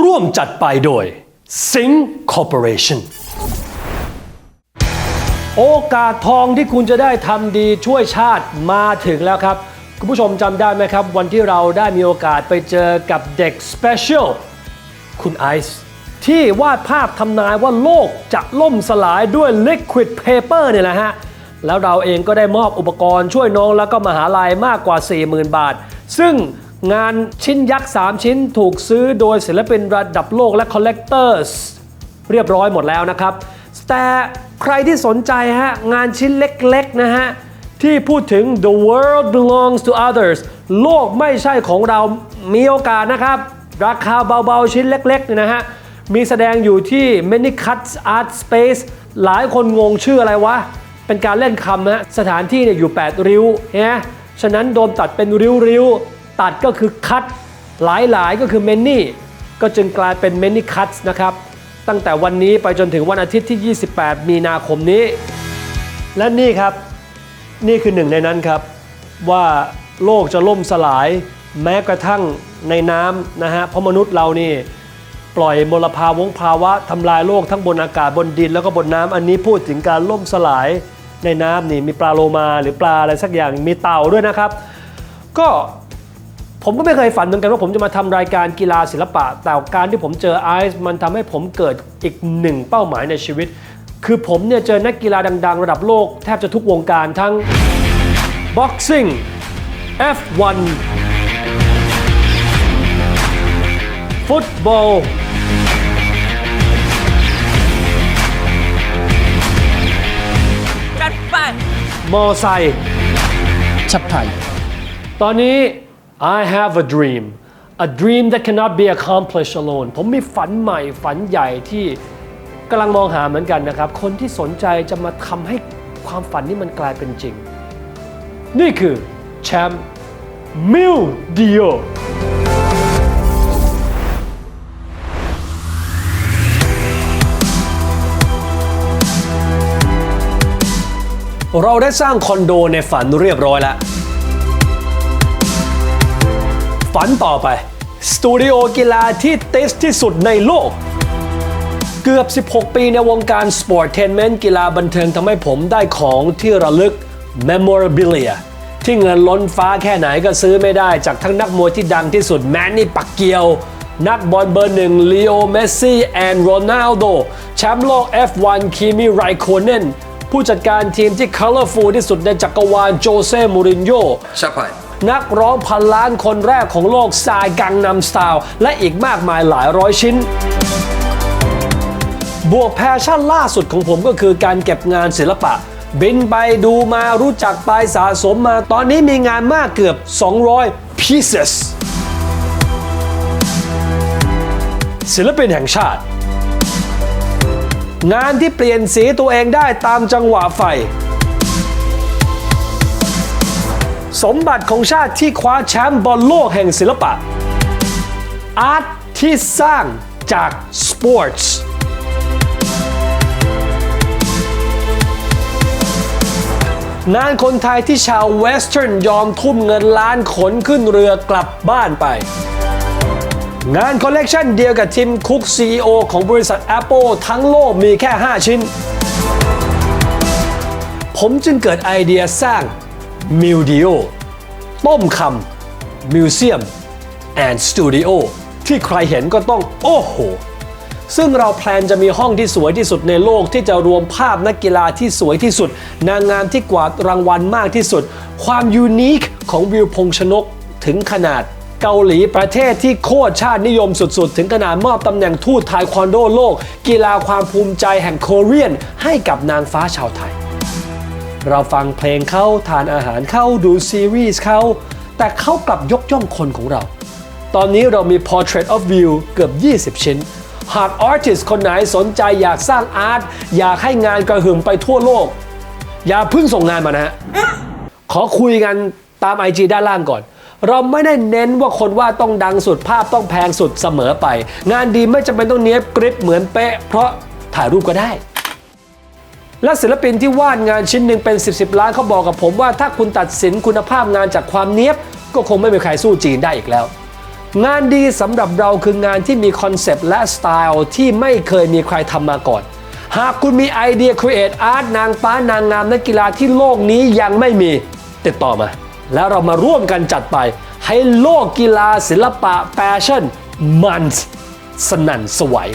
ร่วมจัดไปโดย Sing Corporation โอกาสทองที่คุณจะได้ทำดีช่วยชาติมาถึงแล้วครับ คุณผู้ชมจำได้ไหมครับ วันที่เราได้มีโอกาสไปเจอกับเด็กสเปเชียลคุณไอซ์ที่วาดภาพทำนายว่าโลกจะล่มสลายด้วย Liquid Paper เนี่ยแหละฮะ แล้วเราเองก็ได้มอบอุปกรณ์ช่วยน้องแล้วก็มหาลัยมากกว่า 40,000 บาท ซึ่ง งานชิ้นยักษ์ 3 ชิ้นถูกซื้อโดยศิลปินระดับโลกและ Collectors เรียบร้อยหมดแล้วนะครับ แต่ใครที่สนใจฮะงานชิ้นเล็กๆนะฮะที่พูดถึง the world belongs to others โลกไม่ใช่ของเรามีโอกาสนะครับ ราคาเบาๆชิ้นเล็กๆเนี่ยนะฮะ มีแสดงอยู่ที่ Many Cuts Art Space หลายคนงงชื่ออะไรวะ เป็นการเล่นคำนะสถานที่เนี่ยอยู่ 8 ริ้วนะฉะนั้นโดนตัดเป็นริ้วๆ ตัดก็คือคัดหลายๆ ก็คือ many ก็จึงกลายเป็น many cuts นะครับ ตั้งแต่วันนี้ไปจนถึงวันอาทิตย์ที่ 28 มีนาคมนี้ และนี่ครับ นี่คือหนึ่งในนั้นครับ ว่าโลกจะล่มสลายแม้กระทั่งในน้ำนะฮะ เพราะมนุษย์เรานี่ปล่อยมลภาวงภาวะทำลายโลกทั้งบนอากาศบนดิน แล้วก็บนน้ำอันนี้พูดถึงการล่มสลายในน้ำนี่มีปลาโลมาหรือปลาอะไรสักอย่างมีเต่าด้วยนะครับ ก็ ผมก็ไม่เคยฝันเหมือนกันว่าผมจะมาทำรายการกีฬาศิลปะ แต่การที่ผมเจอไอซ์มันทำให้ผมเกิดอีกหนึ่งเป้าหมายในชีวิต คือผมเนี่ยเจอนักกีฬาดัง ๆ ระดับโลกแทบจะทุกวงการทั้ง boxing F1 ฟุตบอลจัดไปมอไซค์ชับไทยตอนนี้ I have a dream a dream that cannot be accomplished alone ผมมีฝันใหม่ฝันใหญ่ที่กำลังมองหาเหมือนกันนะครับ คนที่สนใจจะมาทำให้ความฝันนี้มันกลายเป็นจริง นี่คือแชมป์มิลเดิโอเราได้สร้างคอนโดในฝันเรียบร้อยแล้ว ฝันต่อไป สตูดิโอกีฬาที่เตสที่สุดในโลก เกือบ 16 ปีในวงการสปอร์ตเทนเมนต์กีฬาบันเทิงทำให้ผมได้ของที่ระลึก memorabilia ที่เงินล้นฟ้าแค่ไหนก็ซื้อไม่ได้จากทั้งนักมวยที่ดังที่สุดแมนนี่ปักเกียว นักบอลเบอร์หนึ่งลีโอเมสซี่แอนด์โรนัลโดแชมป์โลก F1 คิมิไรโคเนนผู้จัดการทีมที่ colorful ที่สุดในจักรวาลโจเซ่มูรินโญ่ชับไป นักร้องพันล้านคนแรกของโลกสายกังนำสไตล์และอีกมากมายหลายร้อยชิ้น บวกแพชชั่นล่าสุดของผมก็คือการเก็บงานศิลปะ บินไปดูมารู้จักไปสะสมมา ตอนนี้มีงานมากเกือบ 200 pieces ศิลปินแห่งชาติ งานที่เปลี่ยนสีตัวเองได้ตามจังหวะไฟ สมบัติของชาติที่คว้าแชมป์บอลโลกแห่งศิลปะ อาร์ตที่สร้างจากสปอร์ตส์งานคนไทยที่ชาวเวสเทิร์นยอมทุ่มเงินล้านขนขึ้นเรือกลับบ้านไป งานคอลเลกชันเดียวกับทิมคุก CEO ของบริษัท Apple ทั้งโลกมีแค่ 5 ชิ้น ผมจึงเกิดไอเดียสร้าง มิวดิโอต้มคำมิวเซียมแอนด์สตูดิโอที่ใครเห็นก็ต้องโอ้โห ซึ่งเราแพลนจะมีห้องที่สวยที่สุดในโลกที่จะรวมภาพนักกีฬาที่สวยที่สุด นางงามที่กวาดรางวัลมากที่สุด ความยูนิคของวิวพงชนกถึงขนาดเกาหลีประเทศที่โคตรชาตินิยมสุดๆ ถึงขนาดมอบตำแหน่งทูตไทควันโดโลก กีฬาความภูมิใจแห่งโคเรียนให้กับนางฟ้าชาวไทย เราฟังเพลงเขาทานอาหารเขาดูซีรีส์เขาแต่เขากลับยกย่องคนของเรา ตอนนี้เรามี Portrait of View เกือบ 20 ชิ้น หากอาร์ติสคนไหนสนใจอยากสร้างอาร์ตอยากให้งานกระหึ่มไปทั่วโลก อย่าเพิ่งส่งงานมานะฮะ ขอคุยกันตาม IG ด้านล่างก่อน เราไม่ได้เน้นว่าคนว่าต้องดังสุดภาพต้องแพงสุดเสมอไป งานดีไม่จำเป็นต้องเนี้ยบกริบเหมือนเป๊ะ เพราะถ่ายรูปก็ได้ และศิลปินที่วาดงานชิ้นหนึ่งเป็น 10บสล้านเขาบอกกับผมว่า ถ้าคุณตัดสินคุณภาพงานจากความเนี้ยบ ก็คงไม่มีใครสู้จีนได้อีกแล้ว งานดีสำหรับเราคืองานที่มีคอนเซปต์และสไตล์ที่ไม่เคยมีใครทำมาก่อน หากคุณมีไอเดีย Create Art นางป้านางงามนักกีฬาที่โลกนี้ยังไม่มีติดต่อมา แล้วเรามาร่วมกันจัดไป ให้โลกกีฬาศิลปะแฟชั่นมันสนั่นสวัย